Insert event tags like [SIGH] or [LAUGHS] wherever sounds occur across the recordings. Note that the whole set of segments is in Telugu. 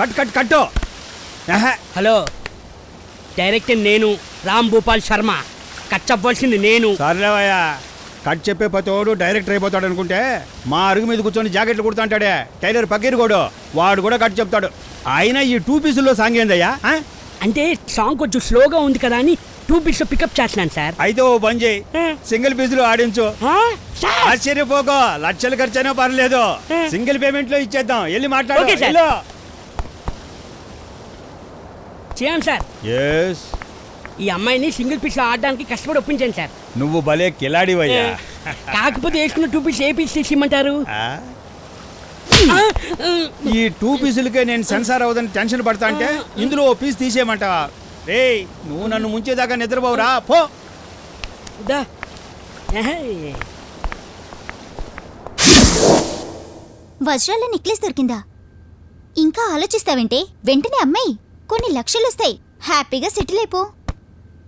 Cut cut cut. Hello. Director నేను రామ్ భూపాల్ శర్మ. కచ్చవ్వాల్సింది నేను. సర్లేవయ్యా కట్ చెప్పే పతోడు డైరెక్టర్ అయిపోతాడు అనుకుంటే మా అరుగు మీద కూర్చొని జాకెట్లు కుడుతుంటాడే టైలర్ పకీరుగోడు వాడు కూడా కట్ చెప్తాడు. అయినా ఈ టూ పీసుల్లో సాంగ్ ఏందయ్యా? ఆ? అంటే సాంగ్ కొంచెం స్లోగా ఉంది కదా అని టూ బిట్స్ పికప్ చేస్తున్నాను సార్. అయితే ఓ పని చేయి. సింగిల్ పీసులు ఆడించు. ఆ, సార్. ఆశ్చర్యపోకో. లక్షలు ఖర్చైనా పర్లేదు. సింగిల్ పేమెంట్లో ఇచ్చేద్దాం. వెళ్ళి మాట్లాడు. Okay sir. వెళ్ళు. చేయండి సార్. ఎస్ ఈ అమ్మాయిని సింగిల్ పీస్లో ఆడడానికి కష్టపడి ఒప్పించాను సార్. నువ్వు భలే కిలాడివయ్యా. [LAUGHS] కాకపోతే వేసుకున్న టూ పీస్ ఏ పీస్ తీసి ఇమ్మంటారు ఆ? ఆ, ఆ, ఈ టూ పీసులకే నేను సెన్సార్ అవ్వదని టెన్షన్ పడతా అంటే ఇందులో ఓ పీస్ తీసేయమంటావా? రే నువ్వు నన్ను ముంచేదాకా నిద్రపోవురా. పో. దా. వజ్రాల నెక్లెస్ దొరికిందా? ఇంకా ఆలోచిస్తావేంటే? వెంటనే అమ్మాయి. కొన్ని లక్షలొస్తాయి. హ్యాపీగా సెటిల్ అయిపో.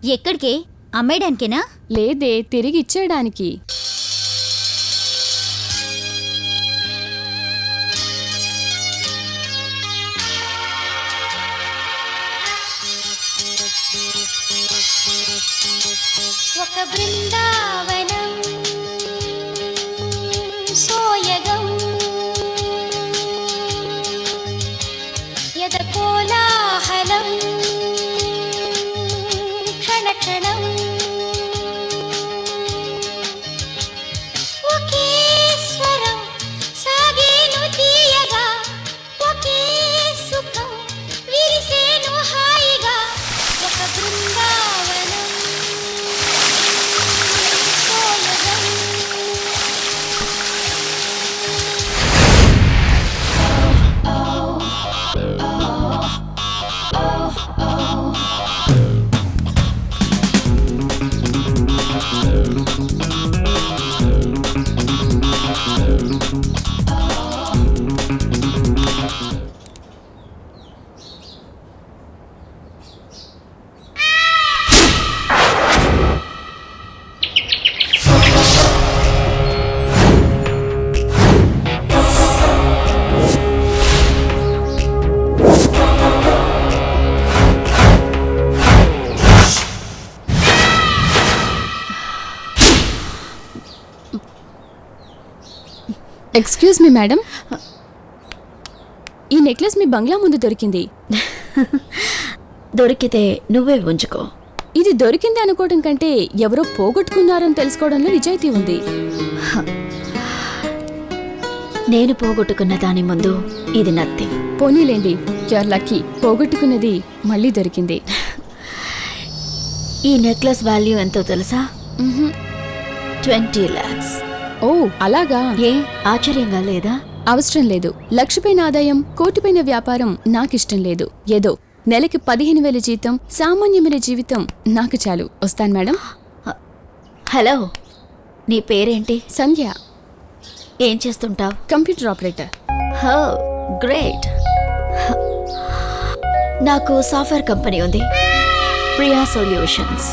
ఎక్కడికే? అమ్మేయడానికేనా? లేదే తిరిగి ఇచ్చేయడానికి. ఒక బృందావనం ఎక్స్క్యూజ్ మీ మేడం ఈ నెక్లెస్ మీ బంగ్లా ముందు దొరికింది. [LAUGHS] దొరికితే నువ్వే ఉంచుకో. ఇది దొరికింది అనుకోవడం కంటే ఎవరో పోగొట్టుకున్నారని తెలుసుకోవడంలో నిజాయితీ ఉంది. [LAUGHS] నేను పోగొట్టుకున్న దాని ముందు ఇది నథింగ్ పోనీలేండి యూఆర్ లక్కీ పోగొట్టుకున్నది మళ్ళీ దొరికింది. [LAUGHS] ఈ నెక్లెస్ వాల్యూ ఎంతో తెలుసా. ట్వంటీ ల్యాక్స్ ఓ అలాగా. ఏ ఆశ్చర్యంగా లేదా? అవసరం లేదు. లక్షపైన ఆదాయం కోటిపైన వ్యాపారం నాకిష్టం లేదు. ఏదో నెలకి పదిహేను వేల జీతం సామాన్యమైన జీవితం నాకు చాలు. వస్తాను మేడం. హలో నీ పేరేంటి? సంధ్య. ఏం చేస్తుంటావు? Computer operator. హో గ్రేట్. నాకు సాఫ్ట్వేర్ కంపెనీ ఉంది. ప్రియా సొల్యూషన్స్.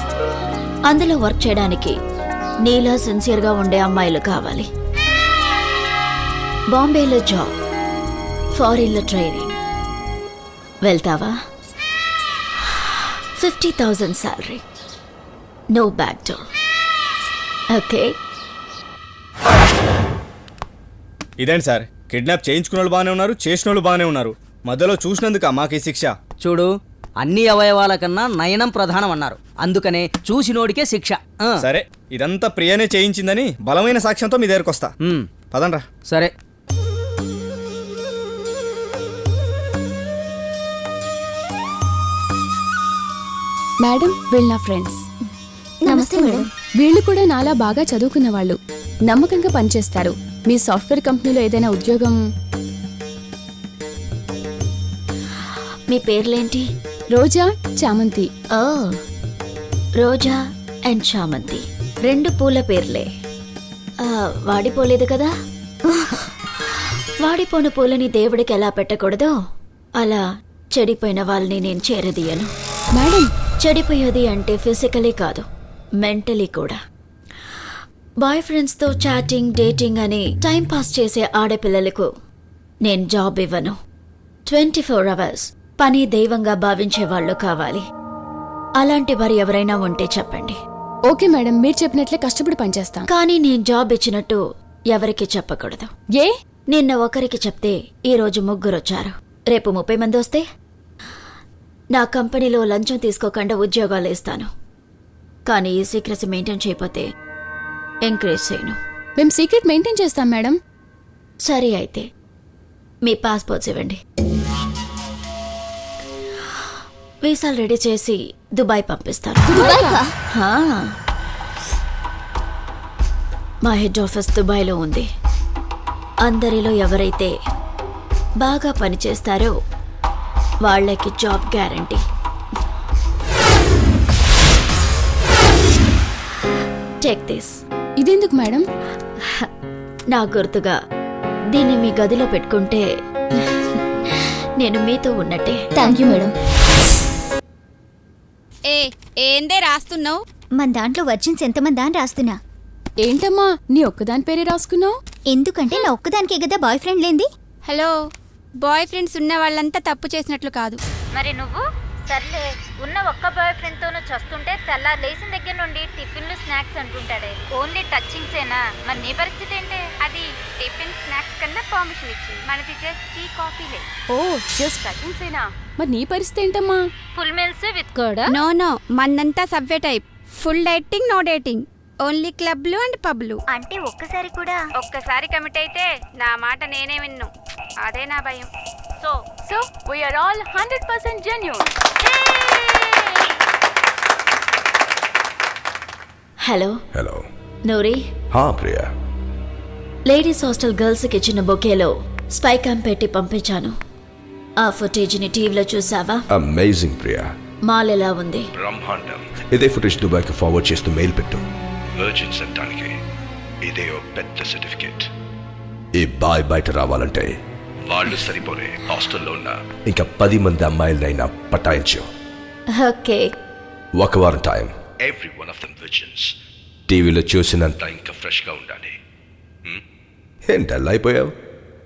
అందులో వర్క్ చేయడానికి నీలా సిన్సియర్గా ఉండే అమ్మాయిలు కావాలి. బాంబేలో జాబ్ ఫారిన్లో ట్రైనింగ్. వెళ్తావా? Fifty thousand salary no back door. Okay? ఇదేంటి సార్? కిడ్నాప్ చేయించుకున్న వాళ్ళు బాగానే ఉన్నారు చేసిన వాళ్ళు బాగానే ఉన్నారు. మధ్యలో చూసినందుక మాకు ఈ శిక్ష? చూడు అన్ని అవయవాల కన్నా నయనం ప్రధానం అన్నారు అందుకనే చూసినోడికే శిక్ష. ఆ, సరే ఇదంతా ప్రియనే చేయించిందని బలమైన సాక్ష్యంతో మీ దగ్గరకు వస్తా. పదండ్రా. సరే. మేడం వీళ్ళు నా ఫ్రెండ్స్. నమస్తే మేడం. వీళ్ళు కూడా నాలా బాగా చదువుకున్న వాళ్ళు. నమ్మకంగా పనిచేస్తారు. మీ సాఫ్ట్వేర్ కంపెనీలో ఏదైనా ఉద్యోగం? మీ పేర్లేంటి? రోజా చామంతి. ఓ రోజా అండ్ చామంతి. రెండు పూల పేర్లే. వాడిపోలేదు కదా? వాడిపోయిన పూలని దేవుడికి ఎలా పెట్టకూడదో అలా చెడిపోయిన వాళ్ళని నేను చేరదీయను. మేడం. చెడిపోయేది అంటే ఫిజికలీ కాదు మెంటలీ కూడా. బాయ్ ఫ్రెండ్స్తో చాటింగ్ డేటింగ్ అని టైం పాస్ చేసే ఆడపిల్లలకు నేను జాబ్ ఇవ్వను. ట్వంటీ ఫోర్ అవర్స్ పని దైవంగా భావించే వాళ్ళు కావాలి. అలాంటి వారు ఎవరైనా ఉంటే చెప్పండి. ఓకే మేడం మీరు చెప్పినట్లే కష్టపడి పనిచేస్తాం. కానీ నేను జాబ్ ఇచ్చినట్టు ఎవరికి చెప్పకూడదు. ఏ? నిన్న ఒకరికి చెప్తే ఈరోజు ముగ్గురు వచ్చారు రేపు ముప్పై మంది వస్తే నా కంపెనీలో లంచం తీసుకోకుండా ఉద్యోగాలు ఇస్తాను. కానీ ఈ సీక్రెసీ మెయింటైన్ చేయకపోతే ఎంకరేజ్ చేయను. మేము సీక్రెట్ మెయింటైన్ చేస్తాం మేడం. సరే అయితే మీ పాస్పోర్ట్స్ ఇవ్వండి. వీసాలు రెడీ చేసి దుబాయ్ పంపిస్తాను. హా. మా హెడ్ ఆఫీస్ దుబాయ్లో ఉంది. అందరిలో ఎవరైతే బాగా పనిచేస్తారో వాళ్ళకి జాబ్ గ్యారంటీ. టేక్ దిస్ ఇదెందుకు మేడం? నా గుర్తుగా దీన్ని మీ గదిలో పెట్టుకుంటే నేను మీతో ఉన్నట్టే. థ్యాంక్ యూ మేడం ఏ ఏందే రాస్తున్నావు? మన దాంట్లో వర్జిన్స్ ఎంతమంది అని రాస్తున్నా. ఏంటమ్మా నీ ఒక్కదాని పేరే రాసుకున్నావు? ఎందుకంటే నా ఒక్కదానికే కదా బాయ్ ఫ్రెండ్ లేంది? హలో బాయ్ ఫ్రెండ్స్ ఉన్న వాళ్ళంతా తప్పు చేసినట్లు కాదు. మరి నువ్వు? సర్లే ఉన్న ఒక్క బాయ్ ఫ్రెండ్ తోను చస్తుంటే తెల్ల లేచిన దగ్గర నుండి టిఫిన్లు స్నాక్స్ అంటుంటాడే. ఓన్లీ టచింగ్సేనా మరి నీ పరిస్థితి ఏంటి? అది టిఫిన్ స్నాక్స్ కన్నా పర్మిషన్ ఇచ్చింది. మనది జస్ట్ టీ కాఫీలే ఓ జస్ట్ టచింగ్సేనా మరి నీ పరిస్థితి ఏంటమ్మా? Full meals with curd no no మనంతా subway type full dieting no dating only క్లబ్లు and పబ్లు అంటే ఒక్కసారి కూడా? ఒక్కసారి కమిట్ అయితే నా మాట నేనే విన్ను. అదే నా భయం. So so we're all hundred percent genuine hello. Hello. Noori. హా ప్రియా. లేడీస్ హాస్టల్ గర్ల్స్కి ఇచ్చిన బొకేలో స్పై క్యాంప్ పెట్టి పంపించాను. ఆ ఫుటేజ్ని టీవీలో చూసావా? అమేజింగ్ ప్రియా. మాల్ ఎలా ఉంది? బ్రహ్మాండం. ఇదే ఫుటేజ్ దుబాయ్కి ఫార్వర్డ్ చేస్తూ మెయిల్ పెట్టు. వర్జిన్స్ అంటానికి ఇదే ఓ పెద్ద సర్టిఫికేట్ ఈ బాయ్ బయట రావాలంటే వాళ్ళు సరిపోరే హాస్టల్లో ఉన్న ఇంకా పది మంది అమ్మాయిలనైనా పటాయించు. ఓకే. ఒక వారం time. Every one of them visions టీవీలో చూసినంత ఇంకా ఫ్రెష్గా ఉండాలి. హ్మ్? ఏం డల్ అయిపోయావు?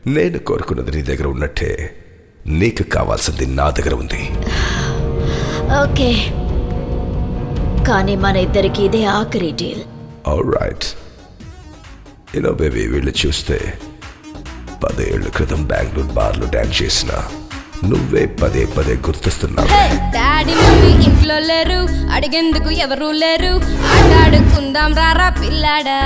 నేను కోరుకున్నది నీ దగ్గర ఉన్నట్టే. నీకు కావాల్సింది నా దగ్గర ఉంది. ఓకే. కానీ మన ఇద్దరికి ఇదే ఆఖరి డీల్. రైట్ యూనో బేబీ వీళ్ళు చూస్తే పదేళ్ళ క్రితం బెంగళూరు బార్లో డాన్స్ చేసిన నువ్వే పదే పదే గుర్తిస్తున్నావు. డాడీ మమ్మీ ఇంట్లో లేరు అడిగేందుకు ఎవరు లేరు. ఆటాడుకుందాం రారా పిల్లాడా.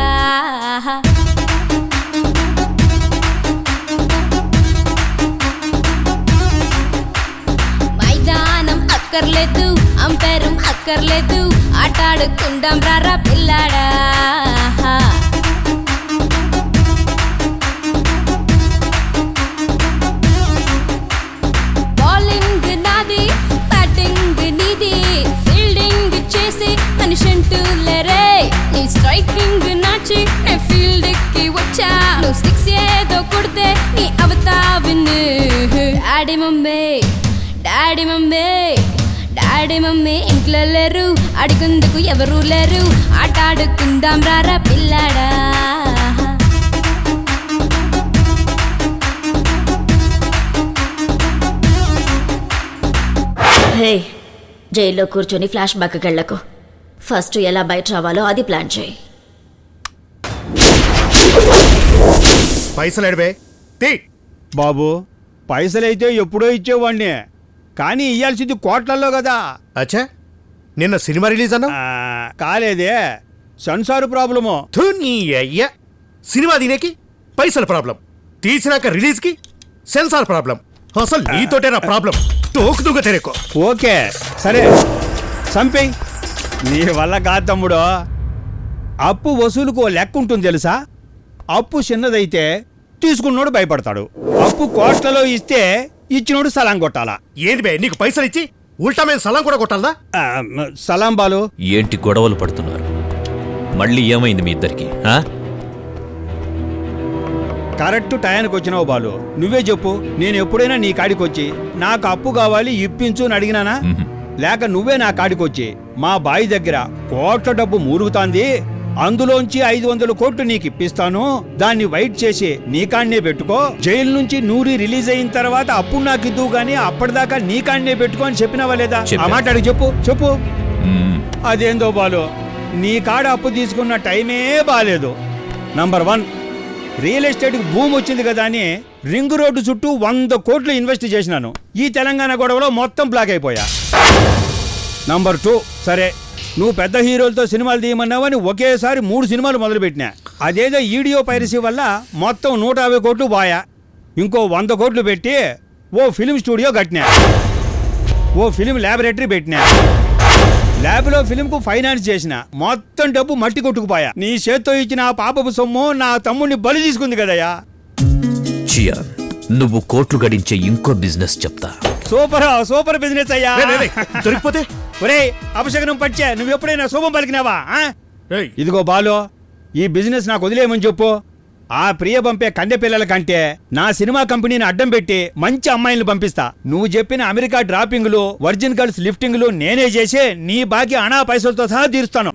మైదానం అక్కర్లేదు అంపేరం అక్కర్లేదు. ఆటాడుకుందాం రారా పిల్లాడా. చేసి మనిషంటూ లేరే నీ స్ట్రైకింగ్ నాచి నే ఫీల్డ్కి వచ్చా. నువ్వు సిక్స్ ఏదో కొడితే నీ అవతా విన్ను daddy mummy daddy mummy daddy mummy ఇంట్లో లేరు అడుగుందుకు ఎవరు లేరు. ఆట ఆడుకుందాం రారా పిల్లాడా. Hey. జైల్లో కూర్చొని ఫ్లాష్ బ్యాక్కి వెళ్ళకు ఫస్ట్ ఎలా బయట రావాలో అది ప్లాన్ చేయి. పైసలు ఎడబే తీ! బాబు పైసలైతే ఎప్పుడో ఇచ్చేవాడిని. కానీ ఇయ్యాల్సింది కోట్లల్లో కదా. అచ్చా? నిన్న సినిమా రిలీజ్ అన్నా ఆ, కాలేదే. Censor problem. అయ్యా. సినిమా దీనికి పైసల ప్రాబ్లం. తీసినాక రిలీజ్కి సెన్సార్ ప్రాబ్లం. అసలు నీతోటే నా ప్రాబ్లం. తోకు తెరేకో. ఓకే. సరే సంపింగ్ నీ వల్ల కాదు తమ్ముడు. అప్పు వసూలుకు ఓ లెక్క ఉంటుంది తెలుసా? అప్పు చిన్నదైతే తీసుకున్నోడు భయపడతాడు. అప్పు కోట్లలో ఇస్తే ఇచ్చినోడు సలాం కొట్టాలా? ఏంది బే నీకు పైసలు ఇచ్చి ఉల్టా మేము సలాం కూడా కొట్టాలా ఆ, సలాం బాలు. ఏంటి గొడవలు పడుతున్నారు? మళ్ళీ ఏమైంది మీ ఇద్దరికి ఆ? కరెక్ట్ టయానికి వచ్చినావు బాలు. నువ్వే చెప్పు నేను ఎప్పుడైనా నీ కాడికి వచ్చి నాకు అప్పు కావాలి ఇప్పించు అని అడిగినానా? మ్మ్. లేక నువ్వే నా కాడికి వచ్చి మా బాయి దగ్గర కోట్ల డబ్బు మూరుగుతాంది అందులోంచి ఐదు వందల కోట్లు నీకు ఇప్పిస్తాను దాన్ని వైట్ చేసి నీకాన్నే పెట్టుకో. జైలు నుంచి నూరి రిలీజ్ అయిన తర్వాత అప్పుడు నాకు ఇద్దువు గానీ అప్పటిదాకా నీకాన్నే పెట్టుకో అని చెప్పినావా లేదా? ఆ చెప్పా. మాట అడిగి చెప్పు చెప్పు. అదేందో బాలు నీ కాడ అప్పు తీసుకున్న టైమే బాలేదు. నంబర్ వన్ రియల్ ఎస్టేట్కి భూమి వచ్చింది కదా అని రింగ్ రోడ్డు చుట్టూ వంద కోట్లు ఇన్వెస్ట్ చేసినాను. ఈ తెలంగాణ గొడవలో మొత్తం బ్లాక్ అయిపోయా. నంబర్ టూ సరే నువ్వు పెద్ద హీరోలతో సినిమాలు తీయమన్నావని ఒకేసారి మూడు సినిమాలు మొదలుపెట్టినా. అదేదో ఈడియో పైరసీ వల్ల మొత్తం నూట యాభై కోట్లు బాయా ఇంకో వంద కోట్లు పెట్టి ఓ ఫిలిం స్టూడియో కట్టినా. ఓ ఫిలిం ల్యాబొరేటరీ పెట్టినా. ల్యాబ్లో ఫిలింకు ఫైనాన్స్ చేసిన మొత్తం డబ్బు మట్టి కొట్టుకుపోయా. నీ చేత్తో ఇచ్చిన ఆ పాపపు సొమ్ము నా తమ్ముడిని బలి తీసుకుంది కదయ్యా. చియాన్ నువ్వు కోట్లు గడించే ఇంకో బిజినెస్ చెప్తా. సూపర్ సూపర్ బిజినెస్ అయ్యా. దొరికిపోతే? ఒరే అపశకనం పచ్చే నువ్వు ఎప్పుడైనా శుభం పలికినావా ఇదిగో బాలు ఈ బిజినెస్ నాకు వదిలేయమని చెప్పు. ఆ ప్రియ పంపే కంది పిల్లల కంటే నా సినిమా కంపెనీని అడ్డం పెట్టి మంచి అమ్మాయిలను పంపిస్తా. నువ్వు చెప్పిన అమెరికా డ్రాపింగ్లు వర్జిన్ గర్ల్స్ లిఫ్టింగ్లు నేనే చేసి నీ బాకీ అనా పైసలతో సహా తీరుస్తాను.